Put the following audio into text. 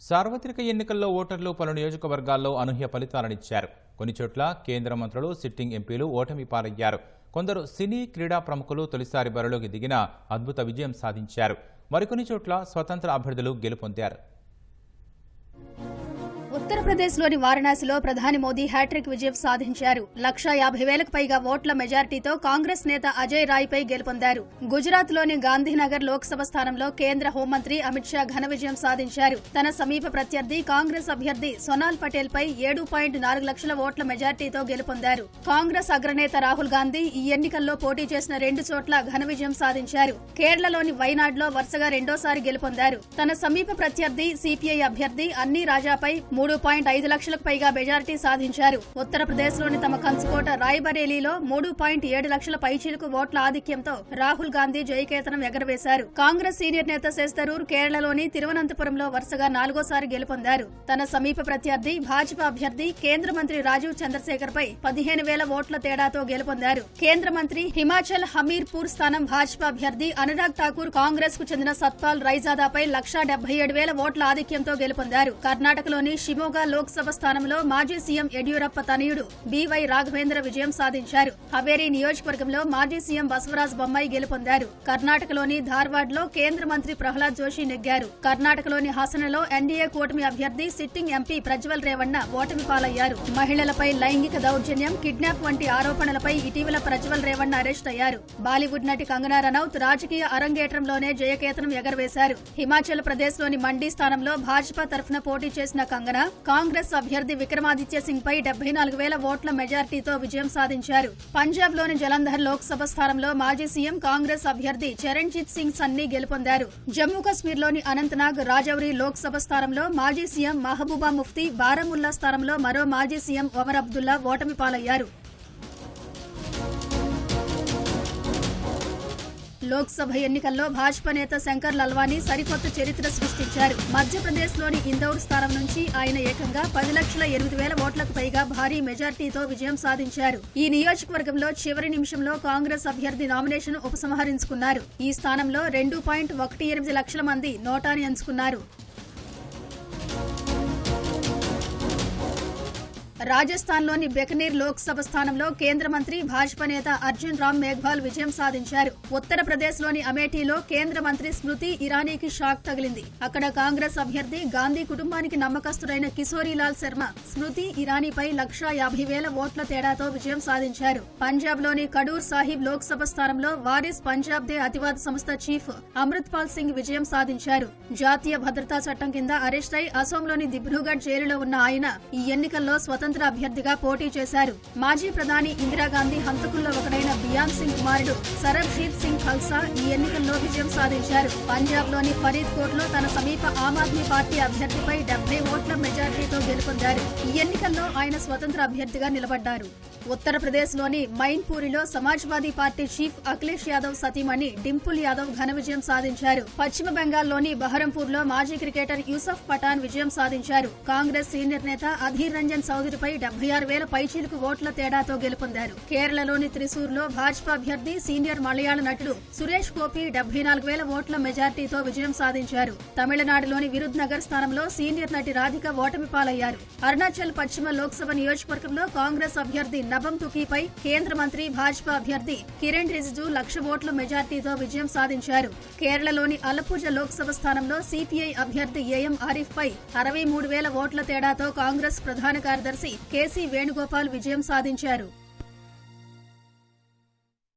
సార్వత్రిక ఎన్నికల్లో ఓటర్లు పలు నియోజకవర్గాల్లో అనూహ్య ఫలితాలనిచ్చారు. కొన్ని చోట్ల కేంద్ర మంత్రులు సిట్టింగ్ ఎంపీలు ఓటమి పాలయ్యారు. కొందరు సినీ క్రీడా ప్రముఖులు తొలిసారి బరిలోకి దిగిన అద్భుత విజయం సాధించారు. మరికొన్ని చోట్ల స్వతంత్ర అభ్యర్థులు గెలుపొందారు. ఉత్తరప్రదేశ్లోని వారణాసిలో ప్రధాని మోదీ హ్యాట్రిక్ విజయం సాధించారు. లక్షా యాభై వేలకు పైగా ఓట్ల మెజార్టీతో కాంగ్రెస్ నేత అజయ్ రాయ్ పై గెలుపొందారు. గుజరాత్లోని గాంధీనగర్ లోక్సభ స్థానంలో కేంద్ర హోంమంత్రి అమిత్ షా ఘన విజయం సాధించారు. తన సమీప ప్రత్యర్థి కాంగ్రెస్ అభ్యర్థి సొనాల్ పటేల్ పై ఏడు పాయింట్ నాలుగు లక్షల ఓట్ల మెజార్టీతో గెలుపొందారు. కాంగ్రెస్ అగ్రనేత రాహుల్ గాంధీ ఈ ఎన్నికల్లో పోటీ చేసిన రెండు చోట్ల ఘన విజయం సాధించారు. కేరళలోని వైనాడ్లో వరుసగా రెండోసారి గెలుపొందారు. తన సమీప ప్రత్యర్థి సిపిఐ అభ్యర్థి అన్ని రాజాపై మూడు పాయింట్ ఐదు లక్షలకు పైగా మెజారిటీ సాధించారు. ఉత్తరప్రదేశ్లోని తమ కంచుకోట రాయ్బరేలీలో మూడు పాయింట్ ఏడు లక్షల పైచీలకు ఓట్ల ఆధిక్యంతో రాహుల్ గాంధీ జయకేతనం ఎగరవేశారు. కాంగ్రెస్ సీనియర్ నేత శశి థరూర్ కేరళలోని తిరువనంతపురంలో వరుసగా నాలుగోసారి గెలుపొందారు. తన సమీప ప్రత్యర్థి భాజపా అభ్యర్థి కేంద్ర మంత్రి రాజీవ్ చంద్రశేఖర్ పై పదిహేను వేల ఓట్ల తేడాతో గెలుపొందారు. కేంద్ర మంత్రి హిమాచల్ హమీర్పూర్ స్థానం భాజపా అభ్యర్థి అనురాగ్ ఠాకూర్ కాంగ్రెస్కు చెందిన సత్పాల్ రైజాదాపై లక్షా డెబ్బై ఏడు వేల ఓట్ల ఆధిక్యంతో గెలుపొందారు. కర్ణాటకలోని షిమోగా లోక్సభ స్థానంలో మాజీ సీఎం యడ్యూరప్ప తనయుడు బీవై రాఘవేంద్ర విజయం సాధించారు. హవేరీ నియోజకవర్గంలో మాజీ సీఎం బసవరాజ్ బొమ్మాయి గెలుపొందారు. కర్ణాటకలోని ధార్వాడ్లో కేంద్ర మంత్రి ప్రహ్లాద్ జోషి నెగ్గారు. కర్ణాటకలోని హాసనలో ఎన్డీఏ కూటమి అభ్యర్థి సిట్టింగ్ ఎంపీ ప్రజ్వల్ రేవಣ್ణ ఓటమి పాలయ్యారు. మహిళలపై లైంగిక దౌర్జన్యం కిడ్నాప్ వంటి ఆరోపణలపై ఇటీవల ప్రజ్వల్ రేవಣ್ణ అరెస్ట్ అయ్యారు. బాలీవుడ్ నటి కంగనా రనౌత్ రాజకీయ అరంగేట్రంలోనే జయకేతనం ఎగరవేశారు. హిమాచల్ ప్రదేశ్లోని మండీ స్థానంలో భాజపా తరఫున పోటీ చేసిన కంగనా కాంగ్రెస్ అభ్యర్థి విక్రమాదిత్య సింగ్ పై డెబ్బై నాలుగు వేల ఓట్ల మెజార్టీతో విజయం సాధించారు. పంజాబ్లోని జలంధర్ లోక్సభ స్థానంలో మాజీ సీఎం కాంగ్రెస్ అభ్యర్థి చరణ్జిత్ సింగ్ సన్నీ గెలుపొందారు. జమ్మూ కశ్మీర్లోని అనంతనాగ్ రాజౌరి లోక్సభ స్థానంలో మాజీ సీఎం మహబూబా ముఫ్తీ బారాముల్లా స్థానంలో మరో మాజీ సీఎం ఒమర్ అబ్దుల్లా ఓటమి పాలయ్యారు లోక్సభ ఎన్నికల్లో భాజపా నేత శంకర్ లల్వాని సరికొత్త చరిత్ర సృష్టించారు. మధ్యప్రదేశ్లోని ఇందౌర్ స్థానం నుంచి ఆయన ఏకంగా పది లక్షల ఎనిమిది వేల ఓట్లకు పైగా భారీ మెజార్టీతో విజయం సాధించారు. ఈ నియోజకవర్గంలో చివరి నిమిషంలో కాంగ్రెస్ అభ్యర్థి నామినేషన్ ఉపసంహరించుకున్నారు. ఈ స్థానంలో రెండు పాయింట్ ఒకటి ఎనిమిది లక్షల మంది నోటాని ఎంచుకున్నారు రాజస్థాన్లోని బెకనీర్ లోక్సభ స్థానంలో కేంద్ర మంత్రి భాజపా నేత అర్జున్ రామ్ మేఘ్వాల్ విజయం సాధించారు. ఉత్తరప్రదేశ్లోని అమేఠీలో కేంద్ర మంత్రి స్మృతి ఇరానీకి షాక్ తగిలింది. అక్కడ కాంగ్రెస్ అభ్యర్థి గాంధీ కుటుంబానికి నమ్మకస్తుడైన కిశోరీలాల్ శర్మ స్మృతి ఇరానీపై లక్షా యాభై వేల ఓట్ల తేడాతో విజయం సాధించారు. పంజాబ్లోని కడూర్ సాహిబ్ లోక్సభ స్థానంలో వారిస్ పంజాబ్ దే అతివాద సంస్థ చీఫ్ అమృత్పాల్ సింగ్ విజయం సాధించారు. జాతీయ భద్రతా చట్టం కింద అరెస్ట్ అయి అసోంలోని దిబ్రూగఢ్ జైలులో ఉన్న ఆయన ఈ ఎన్నికల్లో స్వతంత్ర అభ్యర్థిగా పోటీ చేశారు. మాజీ ప్రధాని ఇందిరాగాంధీ హంతకుల్లో ఒకడైన బియాన్ సింగ్ కుమారుడు సరబ్జీత్ సింగ్ ఖల్సా ఈ ఎన్నికల్లో విజయం సాధించారు. పంజాబ్లోని ఫరీద్ కోట్లో తన సమీప ఆమ్ ఆద్మీ పార్టీ అభ్యర్థిపై డెబ్బై ఓట్ల మెజార్టీతో గెలుపొందారు. ఈ ఎన్నికల్లో ఆయన స్వతంత్ర అభ్యర్థిగా నిలబడ్డారు. ఉత్తరప్రదేశ్లోని మైన్పూరిలో సమాజ్వాదీ పార్టీ చీఫ్ అఖిలేష్ యాదవ్ సతీమణి డింపుల్ యాదవ్ ఘన విజయం సాధించారు. పశ్చిమ బెంగాల్లోని బహరంపూర్లో మాజీ క్రికెటర్ యూసఫ్ పఠాన్ విజయం సాధించారు. కాంగ్రెస్ సీనియర్ నేత అధీర్ రంజన్ చౌదరిపై డెబ్బై ఆరు వేల పైచీలకు ఓట్ల తేడాతో గెలుపొందారు. కేరళలోని త్రిశూర్లో భాజపా అభ్యర్థి సీనియర్ మలయాళ నటుడు సురేష్ గోపి డెబ్బై నాలుగు వేల ఓట్ల మెజార్టీతో విజయం సాధించారు. తమిళనాడులోని విరుద్ నగర్ స్థానంలో సీనియర్ నటి రాధిక ఓటమి పాలయ్యారు. అరుణాచల్ పశ్చిమ లోక్సభ నియోజకవర్గంలో కాంగ్రెస్ అభ్యర్థి నబం తుకీపై కేంద్ర మంత్రి భాజపా అభ్యర్థి కిరణ్ రిజిజు లక్ష ఓట్ల మెజార్టీతో విజయం సాధించారు. కేరళలోని అలపూజ లోక్సభ స్థానంలో సిపిఐ అభ్యర్థి ఏఎం ఆరిఫ్ పై అరవై మూడు వేల ఓట్ల తేడాతో కాంగ్రెస్ ప్రధాన కార్యదర్శి కేసీ వేణుగోపాల్ విజయం సాధించారు.